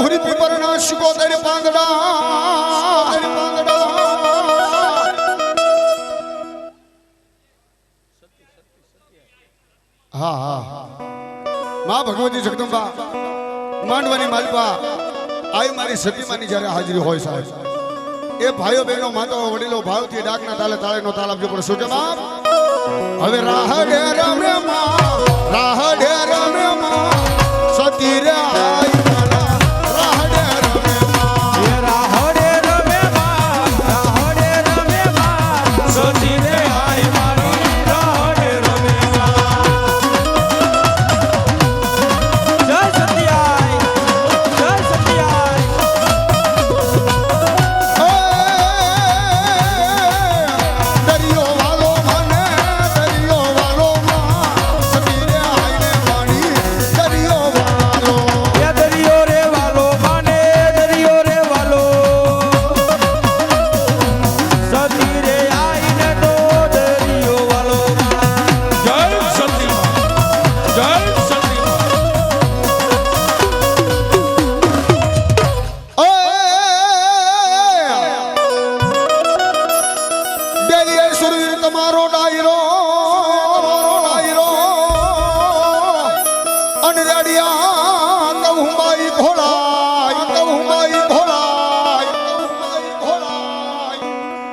મુહરી પીપરના શિકોતેર પાંદડા હા ભગવતી જગદંબા, માંડવાની માલિકા આવી મારી સતીમાની જ્યારે હાજરી હોય સાહેબ. એ ભાઈઓ બહેનો, માતાઓ, વડીલો, ભાવથી ડાકના તાલે, તાળેનો તાલ આપજો પણ શું કે બાપ હવે રાહ ડે રમે માં, રાહ ડે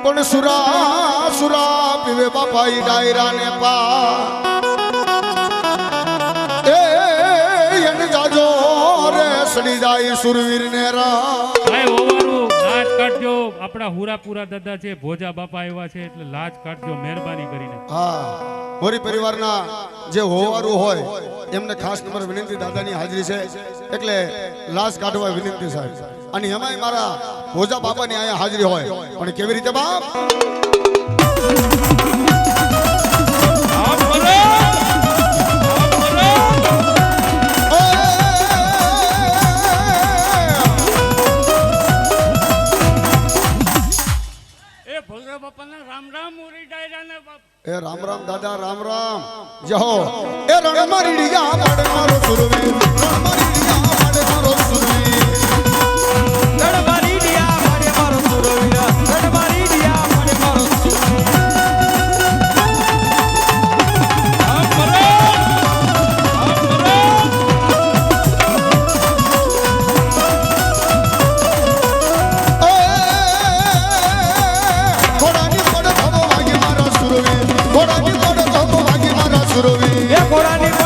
પણ સુરા સુરા પીવે બાપાઈ ડાયરા ને પા. એ એને જાજો રે સડી જાય સુરવીર ને રા ભાઈ ઓવારું લાજ કાઢજો. આપણા હુરાપુરા દાદા છે ભોજા બાપા આવ્યા છે એટલે લાજ કાઢજો મહેરબાની કરીને. હા મોરી પરિવારના જે હોવારું હોય એમને ખાસ નંબર વિનંતી દાદાની હાજરી છે. એટલે લાશ કાઢવા વિનંતી સાહેબ. અને એમાંય મારા ભોજા બાપાની અહીંયા હાજરી હોય. પણ કેવી રીતે બાપ. એ રામ રામ દાદા રામ રામ. જહો એ રણ મારી ડીયા પાડે મારો સુરવીર. રણ મારી વાગે મારા સુરવી એ ઘોડાની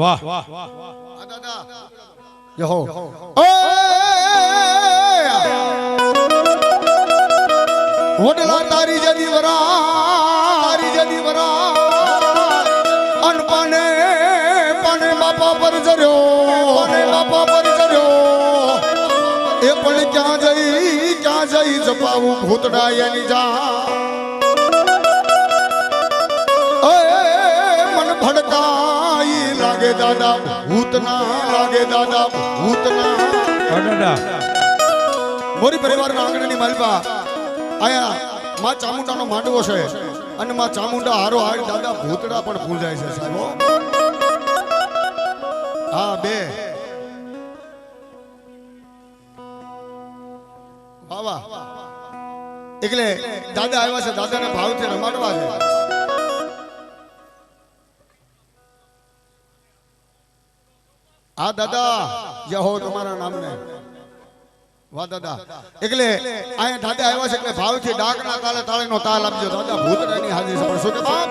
વાહ. દાદા યહો વડલા તારી જદી વરા તારી જદી વરા અનપણે પણ બાપા પર જર્યો અને બાપા પર જર્યો એ પણ ક્યાં જઈ ક્યાં જઈ જપાવું ભૂતડા એની જા લાગે દાદા ભૂતના લાગે દાદા ભૂત ના. મોરી પરિવારના આંગણાની માલપા આયા માં ચામુંડાનો માંડવો છે અને માં ચામુંડા હારો હાર દાદા ભૂતડા પણ પૂજાય છે સાહેબ હા. બે. વાહ. એટલે દાદા આવ્યા છે દાદાને ભાવથી રમાડવા છે. હા, દાદા જય હો તમારા નામને. વાહ, દાદા. એટલે અહીંયા દાદા આવ્યા છે એટલે ભાવથી ડાકના તાલે તાળીનો તાલ આપજો. દાદા, ભૂતરાની હાજરી સાંભળશો કે બાપ?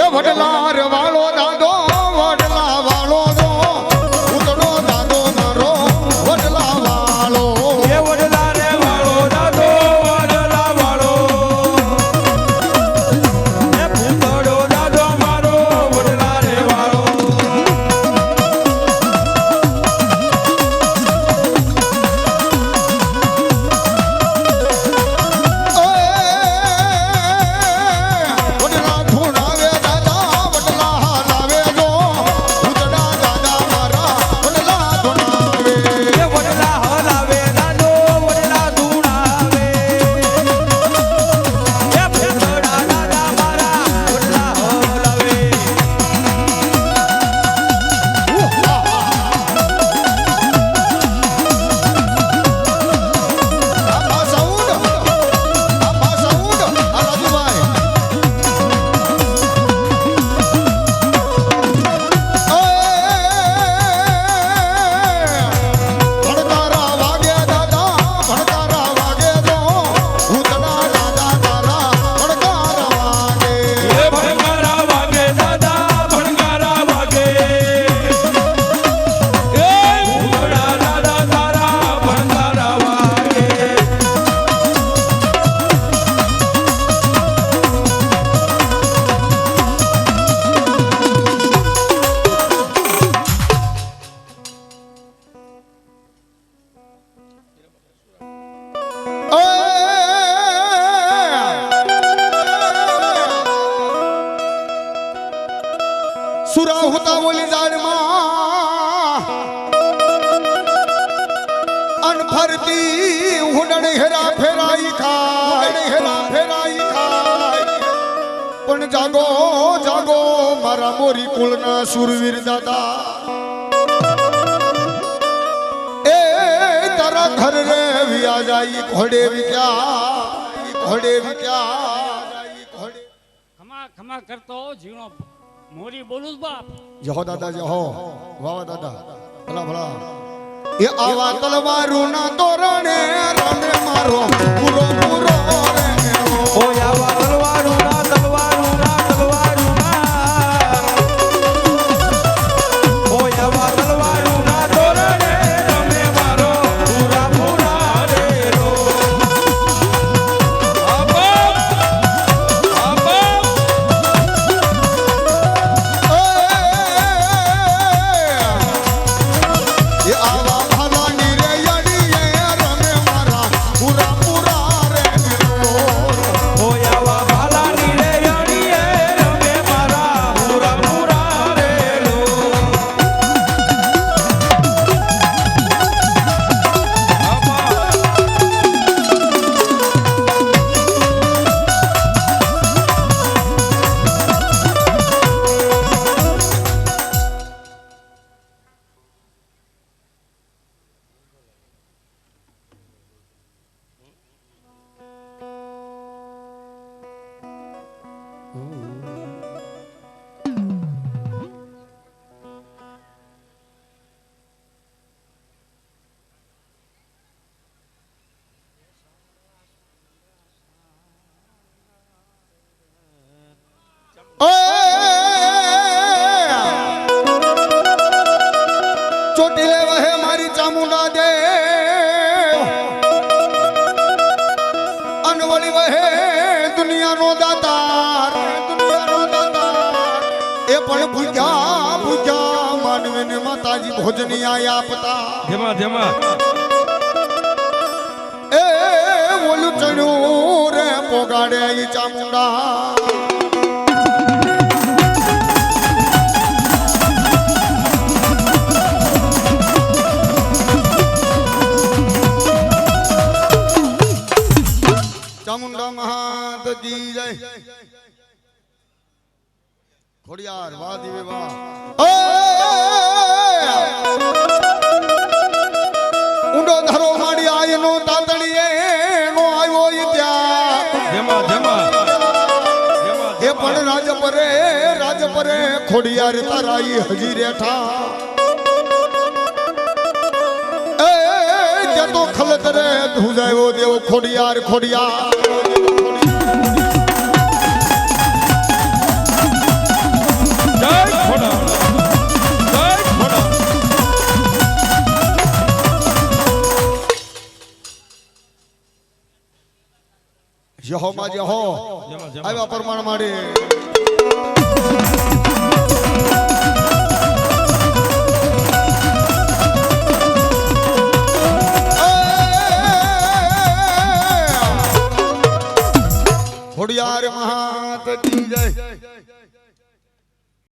એ વડલા રે દાદો વડલા વાળો બોલી જાડમાં અનફરતી હુડણ હેરા ફેરાઈ ખાય. હેરા ફેરાઈ ખાય પણ જાગો જાગો, મારા મોરી કુળના સુરવીર દાદા એ તારા ઘર રે વિયા જાય ઘોડે વિક્યા ઘોડે વિક્યા ખમા ખમા કરતો, ઝીણો મોરી બોલું બાપ. જહો દાદા, જહો. વાહ દાદા. ભલા ભલા. એ આવા તલવારું ના તોરણે રણે મારો પૂરો પૂરો દુનિયાનો દાતાર એ પણ ભૂજા ભૂજા માનવીને માતાજી ભોજન આયા આપતા. જેમાં જેમાં. એ ઓલું ચણ્યું રે પોગાડે ઈ ચામુંડા ચામુંડા મહાદજી જય. ખોડિયાર વાહ દિવે વાહ ઊંડો ધરો માડી આયનો તાતણીએ નો આવ્યો ત્યાં જેમાં જેમાં. એ પણ રાજપરે રાજપરે ખોડિયાર તારાઈ હજી રેઠા. એ જે તો ખલત રે ધુજાયો દેવ ખોડિયાર ખોડિયાર. જહો માં જહો આવ્યા પ્રમાણ માટે ખોડિયાર જય